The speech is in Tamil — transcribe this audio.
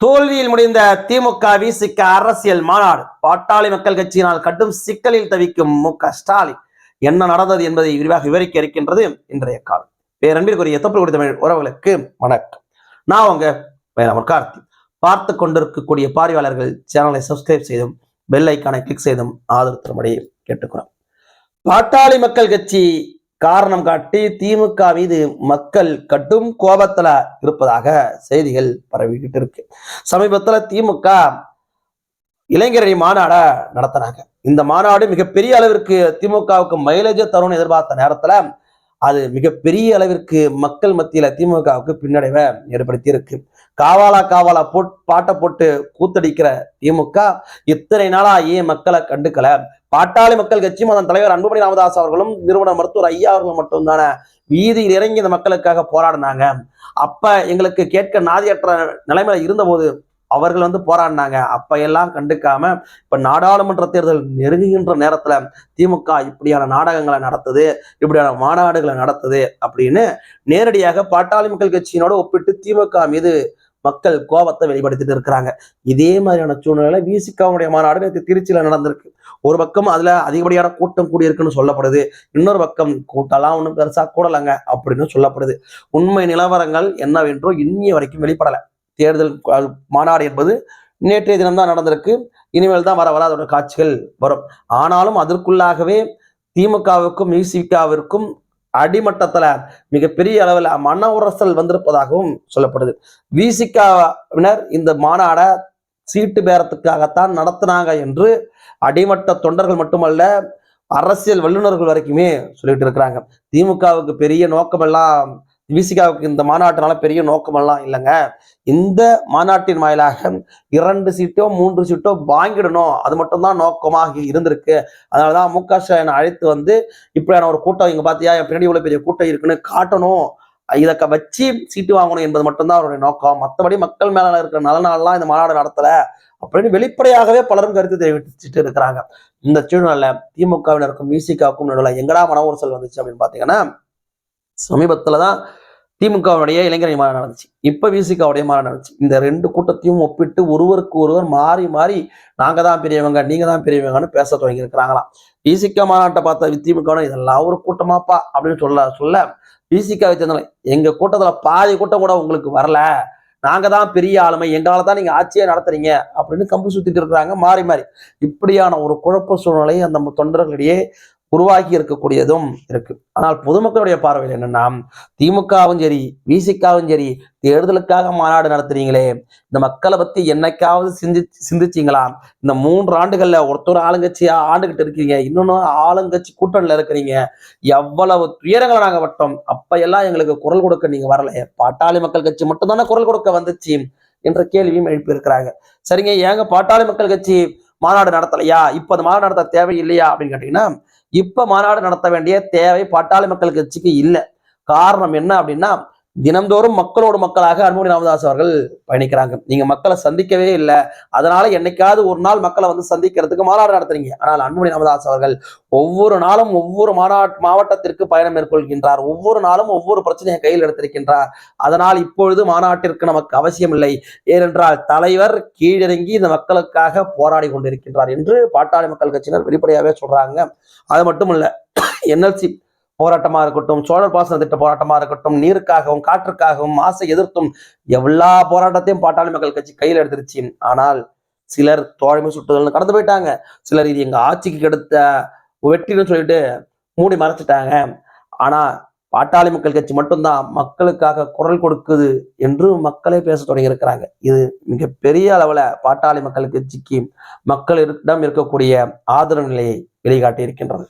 தோல்வியில் முடிந்த திமுக விசிக்க அரசியல் மாநாடு. பாட்டாளி மக்கள் கட்சியினால் கடும் சிக்கலில் தவிக்கும் மு. க. ஸ்டாலின். என்ன நடந்தது என்பதை விரிவாக விவரிக்க இருக்கின்றது இன்றைய காலம் பேரன்பிற்குரிய தொப்பு குடி தமிழ் உறவுகளுக்கு வணக்கம். நான் உங்க வேளாமர் கார்த்தி. பார்த்து கொண்டிருக்கக்கூடிய பார்வையாளர்கள் சேனலை சப்ஸ்கிரைப் செய்தும் பெல் ஐக்கானை கிளிக் செய்தும் ஆதரவு தரும்படி கேட்டுக்கிறோம். பாட்டாளி மக்கள் கட்சி காரணம் காட்டி திமுக மீது மக்கள் கடும் கோபத்துல இருப்பதாக செய்திகள் பரவிக்கிட்டு இருக்கு. சமீபத்துல திமுக இளைஞரணி மாநாட நடத்தினாங்க. இந்த மாநாடு மிகப்பெரிய அளவிற்கு திமுகவுக்கு மைலேஜ் தரும்னு எதிர்பார்த்த நேரத்துல அது மிகப்பெரிய அளவிற்கு மக்கள் மத்தியில திமுகவுக்கு பின்னடைவை ஏற்படுத்தி இருக்கு காவாலா காவாலா போட் பாட்டை போட்டு கூத்தடிக்கிற திமுக இத்தனை நாளா ஏன் மக்களை கண்டுக்கல? பாட்டாளி மக்கள் கட்சியும் அதன் தலைவர் அன்புமணி ராமதாஸ் அவர்களும் நிறுவனர் மருத்துவர் ஐயா அவர்கள் மட்டும்தான வீதியில் இறங்கி இந்த மக்களுக்காக போராடினாங்க. அப்ப எங்களுக்கு கேட்க நாதியற்ற நிலைமையில இருந்தபோது அவர்கள் வந்து போராடினாங்க. அப்ப எல்லாம் கண்டுக்காம இப்ப நாடாளுமன்ற தேர்தல் நெருங்குகின்ற நேரத்துல திமுக இப்படியான நாடகங்களை நடத்துது இப்படியான மாநாடுகளை நடத்துது அப்படின்னு நேரடியாக பாட்டாளி மக்கள் கட்சியினோட ஒப்பிட்டு திமுக மீது மக்கள் கோபத்தை வெளிப்படுத்திட்டு இருக்கிறாங்க. இதே மாதிரியான சூழ்நிலையில விசிகாவுடைய மாநாடு நேற்று திருச்சியில நடந்திருக்கு. ஒரு பக்கம் அதுல அதிகப்படியான கூட்டம் கூடியிருக்குன்னு சொல்லப்படுது. இன்னொரு பக்கம் கூட்டம்லாம் ஒன்றும் பெருசா கூடலங்க அப்படின்னு சொல்லப்படுது. உண்மை நிலவரங்கள் என்னவென்றோ இன்னிய வரைக்கும் வெளிப்படலை. தேர்தல் மாநாடு என்பது நேற்றைய தினம்தான் நடந்திருக்கு. இனிமேல் தான் வர வர அதோட காட்சிகள் வரும். ஆனாலும் அதற்குள்ளாகவே திமுகவுக்கும் விசிகாவிற்கும் அடிமட்டத்துல மிகப்பெரிய அளவில் மன உரசல் வந்திருப்பதாகவும் சொல்லப்படுது. விசிகாவினர் இந்த மாநாட சீட்டு பேரத்துக்காகத்தான் நடத்தினாங்க என்று அடிமட்ட தொண்டர்கள் மட்டுமல்ல அரசியல் வல்லுநர்கள் வரைக்குமே சொல்லிட்டு இருக்கிறாங்க. திமுகவுக்கு பெரிய நோக்கமெல்லாம் விசிகாவுக்கு இந்த மாநாட்டினால பெரிய நோக்கமெல்லாம் இல்லைங்க. இந்த மாநாட்டின் வாயிலாக இரண்டு சீட்டோ மூன்று சீட்டோ வாங்கிடணும். அது மட்டும்தான் நோக்கமாக இருந்திருக்கு. அதனாலதான் மு க அழைத்து வந்து இப்படியான ஒரு கூட்டம் இங்க பாத்தியா? என் பின்னாடி இவ்வளோ பெரிய கூட்டம் இருக்குன்னு காட்டணும். இதை க- வச்சு சீட்டு வாங்கணும் என்பது மட்டும்தான் அவருடைய நோக்கம். மற்றபடி மக்கள் மேல இருக்கிற நலனாலாம் இந்த மாநாடு நடத்தல அப்படின்னு வெளிப்படையாகவே பலரும் கருத்து தெரிவிச்சுட்டு இருக்கிறாங்க. இந்த சூழ்நிலை திமுகவினருக்கும் விசிகாவுக்கும் நடுவில் எங்கடா மன உரசல் வந்துச்சு அப்படின்னு பாத்தீங்கன்னா சமீபத்தில் தான் திமுகவுடைய இளைஞரணி மாநாடு நடந்துச்சு. இப்போ விசிகாவுடைய மாநாடு நடந்துச்சு. இந்த ரெண்டு கூட்டத்தையும் ஒப்பிட்டு ஒருவருக்கு ஒருவர் மாறி மாறி நாங்க தான் பெரியவங்க நீங்கள் தான் பெரியவங்கன்னு பேச தொடங்கி இருக்கிறாங்களாம் விசிக மாநாட்டை பார்த்த திமுகவுடன் இதெல்லாம் ஒரு கூட்டமாப்பா அப்படின்னு சொல்ல சொல்ல விசிகாவை சேர்ந்தவங்க எங்க கூட்டத்துல பாதி கூட்டம் கூட உங்களுக்கு வரல. நாங்க தான் பெரிய ஆளுமை எங்களால் தான் நீங்க ஆட்சியை நடத்துறீங்க அப்படின்னு கம்பு சுற்றிட்டு இருக்கிறாங்க மாறி மாறி. இப்படியான ஒரு குழப்ப சூழ்நிலை அந்த தொண்டர்களிடையே உருவாக்கி இருக்கக்கூடியதும் இருக்கு. ஆனால் பொதுமக்களுடைய பார்வையில் என்னன்னா திமுகவும் சரி விசிகாவும் சரி தேர்தலுக்காக மாநாடு நடத்துறீங்களே இந்த மக்களை பத்தி என்னைக்காவது சிந்தி சிந்திச்சீங்களா? இந்த மூன்று ஆண்டுகள்ல ஒருத்தர் ஆளுங்கட்சியா ஆண்டுகிட்டு இருக்கீங்க இன்னொன்னு ஆளுங்கட்சி கூட்டணியில இருக்கிறீங்க எவ்வளவு துயரங்களை நாங்க பட்டோம் அப்ப எல்லாம் எங்களுக்கு குரல் கொடுக்க நீங்க வரல பாட்டாளி மக்கள் கட்சி மட்டும்தானே குரல் கொடுக்க வந்துச்சு என்ற கேள்வியும் எழுப்பியிருக்கிறாங்க. சரிங்க ஏங்க பாட்டாளி மக்கள் கட்சி மாநாடு நடத்தலையா? இப்போ அந்த மாநாடு நடத்த தேவை இல்லையா அப்படின்னு கேட்டீங்கன்னா இப்ப மாநாடு நடத்த வேண்டிய தேவை பாட்டாளி மக்கள் கட்சிக்கு இல்லை. காரணம் என்ன அப்படின்னா தினந்தோறும் மக்களோடு மக்களாக அன்புமணி ராமதாஸ் அவர்கள் பயணிக்கிறாங்க. நீங்க மக்களை சந்திக்கவே இல்லை. அதனால என்னைக்காவது ஒரு நாள் மக்களை வந்து சந்திக்கிறதுக்கு மாநாடு நடத்துறீங்க. ஆனால் அன்புமணி ராமதாஸ் அவர்கள் ஒவ்வொரு நாளும் ஒவ்வொரு மாநாட் மாவட்டத்திற்கு பயணம் மேற்கொள்கின்றார். ஒவ்வொரு நாளும் ஒவ்வொரு பிரச்சனையை கையில் எடுத்திருக்கின்றார். அதனால் இப்பொழுது மாநாட்டிற்கு நமக்கு அவசியம் இல்லை. ஏனென்றால் தலைவர் கீழிறங்கி இந்த மக்களுக்காக போராடி கொண்டிருக்கின்றார் என்று பாட்டாளி மக்கள் கட்சியினர் வெளிப்படையாகவே சொல்றாங்க. அது மட்டும் இல்லை என்எல்சி போராட்டமா இருக்கட்டும் சோழர் பாசன திட்ட போராட்டமா இருக்கட்டும் நீருக்காகவும் காற்றுக்காகவும் மாசை எதிர்த்தும் எல்லா போராட்டத்தையும் பாட்டாளி மக்கள் கட்சி கையில் எடுத்துருச்சு. ஆனால் சிலர் தோழமை சுட்டுதல்னு கடந்து போயிட்டாங்க. சிலர் இது எங்க ஆட்சிக்கு கெடுத்த வெற்றின்னு சொல்லிட்டு மூடி மறைச்சிட்டாங்க. ஆனா பாட்டாளி மக்கள் கட்சி மட்டும்தான் மக்களுக்காக குரல் கொடுக்குது என்று மக்களே பேச தொடங்கி இருக்கிறாங்க. இது மிகப்பெரிய அளவுல பாட்டாளி மக்கள் கட்சிக்கு மக்களிடம் இருக்கக்கூடிய ஆதரவு நிலையை வெளிக்காட்டி இருக்கின்றது